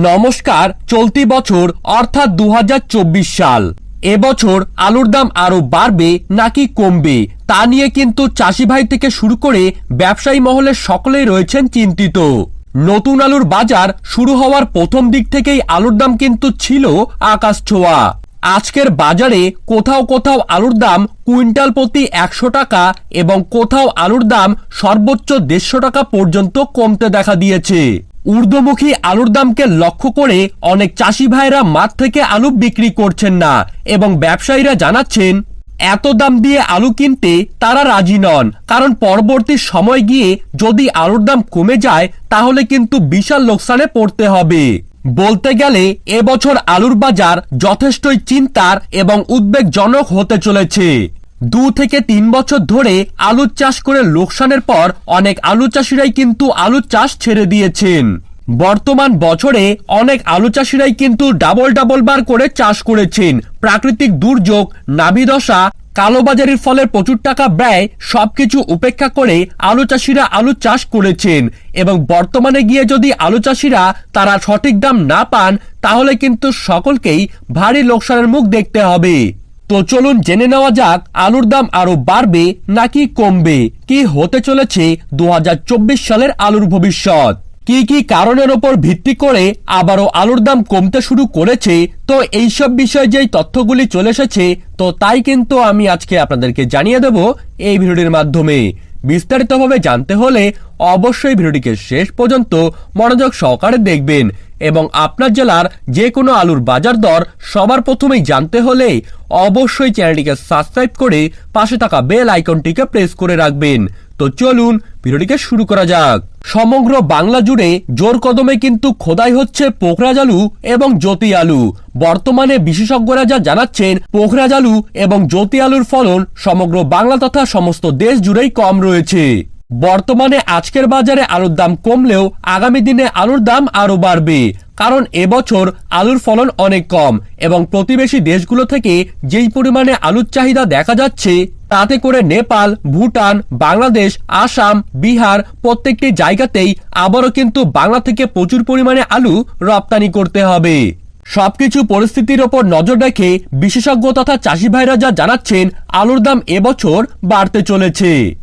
নমস্কার, চলতি বছর, অর্থাৎ দু হাজার চব্বিশ সাল। এবছর আলুর দাম আরও বাড়বে নাকি কমবে, তা নিয়ে কিন্তু চাষি ভাই থেকে শুরু করে ব্যবসায়ী মহলের সকলেই রয়েছেন চিন্তিত। নতুন আলুর বাজার শুরু হওয়ার প্রথম দিক থেকেই আলুর দাম কিন্তু ছিল আকাশ ছোঁয়া। আজকের বাজারে কোথাও কোথাও আলুর দাম কুইন্টাল প্রতি একশো টাকা এবং কোথাও আলুর দাম সর্বোচ্চ দেড়শো টাকা পর্যন্ত কমতে দেখা দিয়েছে। ঊর্ধ্বমুখী আলুর দামকে লক্ষ্য করে অনেক চাষি ভাইরা মাঠ থেকে আলু বিক্রি করছেন না এবং ব্যবসায়ীরা জানাচ্ছেন, এত দাম দিয়ে আলু কিনতে তারা রাজি নন। কারণ পরবর্তী সময় গিয়ে যদি আলুর দাম কমে যায়, তাহলে কিন্তু বিশাল লোকসানে পড়তে হবে। বলতে গেলে, এবছর আলুর বাজার যথেষ্টই চিন্তার এবং উদ্বেগজনক হতে চলেছে। দু থেকে তিন বছর ধরে আলু চাষ করে লোকসানের পর অনেক আলু চাষিরাই কিন্তু আলু চাষ ছেড়ে দিয়েছেন। বর্তমান বছরে অনেক আলু চাষিরাই কিন্তু ডাবল ডাবল বার করে চাষ করেছেন। প্রাকৃতিক দুর্যোগ নাবিদশা কালোবাজারির ফলে প্রচুর টাকা ব্যয়, সবকিছু উপেক্ষা করে আলু চাষিরা আলু চাষ করেছেন। এবং বর্তমানে গিয়ে যদি আলু চাষিরা তারা সঠিক দাম না পান, তাহলে কিন্তু সকলকেই ভারী লোকসানের মুখ দেখতে হবে। তো চলুন জেনে নেওয়া যাক, আলুর দাম আরও বাড়বে নাকি কমবে? কি হতে চলেছে দু হাজার চব্বিশ সালের আলুর ভবিষ্যৎ? কি কি কারণের ওপর ভিত্তি করে আবারও আলুর দাম কমতে শুরু করেছে? তো এইসব বিষয়ে যেই তথ্যগুলি চলে এসেছে, তো তাই কিন্তু আমি আজকে আপনাদেরকে জানিয়ে দেব এই ভিডিওটির মাধ্যমে। বিস্তারিতভাবে জানতে হলে অবশ্যই ভিডিওটিকে শেষ পর্যন্ত মনোযোগ সহকারে দেখবেন। এবং আপনার জেলার যে কোনো আলুর বাজার দর সবার প্রথমেই জানতে হলে অবশ্যই চ্যানেলটিকে সাবস্ক্রাইব করে পাশে থাকা বেল আইকনটিকে প্রেস করে রাখবেন। তো চলুন ভিডিওটিকে শুরু করা যাক। সমগ্র বাংলা জুড়ে জোর কদমে কিন্তু খোদাই হচ্ছে পোখরাজ আলু এবং জ্যোতি আলু। বর্তমানে বিশেষজ্ঞরা যা জানাচ্ছেন, পোখরাজ আলু এবং জ্যোতি আলুর ফলন সমগ্র বাংলা তথা সমস্ত দেশ জুড়েই কম রয়েছে। বর্তমানে আজকের বাজারে আলুর দাম কমলেও আগামী দিনে আলুর দাম আরও বাড়বে। কারণ এবছর আলুর ফলন অনেক কম এবং প্রতিবেশী দেশগুলো থেকে যেই পরিমাণে আলুর চাহিদা দেখা যাচ্ছে, তাতে করে নেপাল, ভুটান, বাংলাদেশ, আসাম, বিহার প্রত্যেকটি জায়গাতেই আবারও কিন্তু বাংলা থেকে প্রচুর পরিমাণে আলু রপ্তানি করতে হবে। সবকিছু পরিস্থিতির ওপর নজর রেখে বিশেষজ্ঞ তথা চাষি ভাইরা যা জানাচ্ছেন, আলুর দাম এবছর বাড়তে চলেছে।